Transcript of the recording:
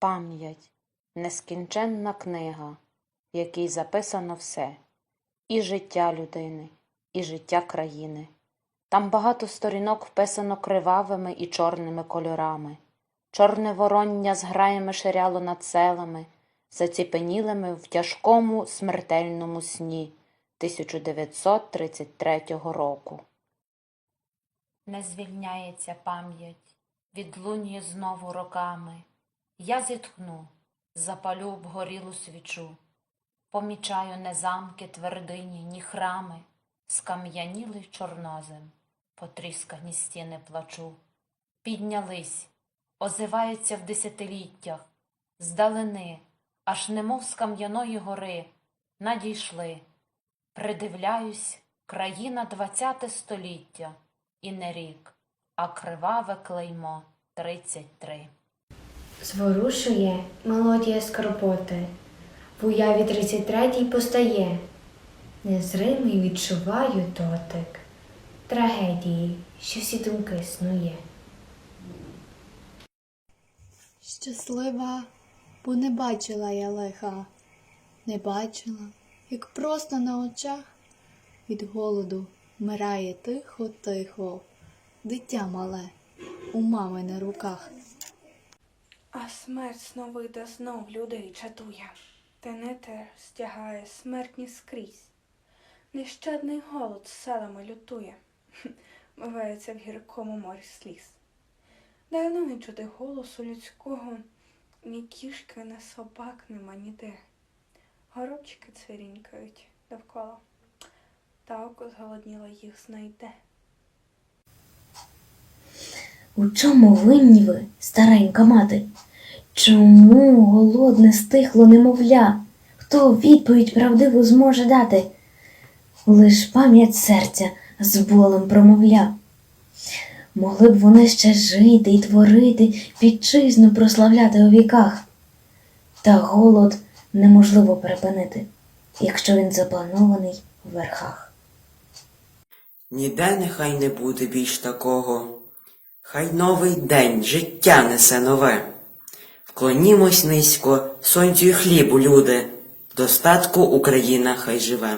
Пам'ять нескінченна книга, в якій записано все і життя людини, і життя країни. Там багато сторінок вписано кривавими і чорними кольорами. Чорне вороння з граями ширяло над селами, заціпенілими в тяжкому смертельному сні 1933 року. Не звільняється пам'ять, відлунює знову роками. Я зітхну, запалю обгорілу свічу. Помічаю не замки твердині, ні храми, скам'янілий чорнозем, потріскані стіни плачу. Піднялись, озиваються в десятиліттях, здалини, аж немов з кам'яної гори, надійшли. Придивляюсь, країна двадцяте століття, і не рік, а криваве клеймо тридцять три. Зворушує мелодія скорботи, в уяві 33-й постає. Незримий відчуваю дотик трагедії, що всі думки снує. Щаслива, бо не бачила я лиха, не бачила, як просто на очах від голоду вмирає тихо-тихо, дитя мале у мами на руках. Смерть сновида знов людей чатує, Тенетер стягає смертні скрізь. Нещадний голод селами лютує, Мивається в гіркому морі сліз. Давно не чути голосу людського, Ні кішки, ні собак нема ніде. Горобчики цвірінькають довкола, Та око зголодніло їх знайде. У чому винні ви, старенька мати? Чому голодне стихло немовля? Хто відповідь правдиву зможе дати? Лиш пам'ять серця з болем промовля. Могли б вони ще жити і творити, вітчизну прославляти у віках. Та голод неможливо перепинити, якщо він запланований в верхах. Ніде нехай не буде більш такого. Хай новий день життя несе нове. Вклонімось низько сонцю й хлібу, люди, достатку Україна хай живе.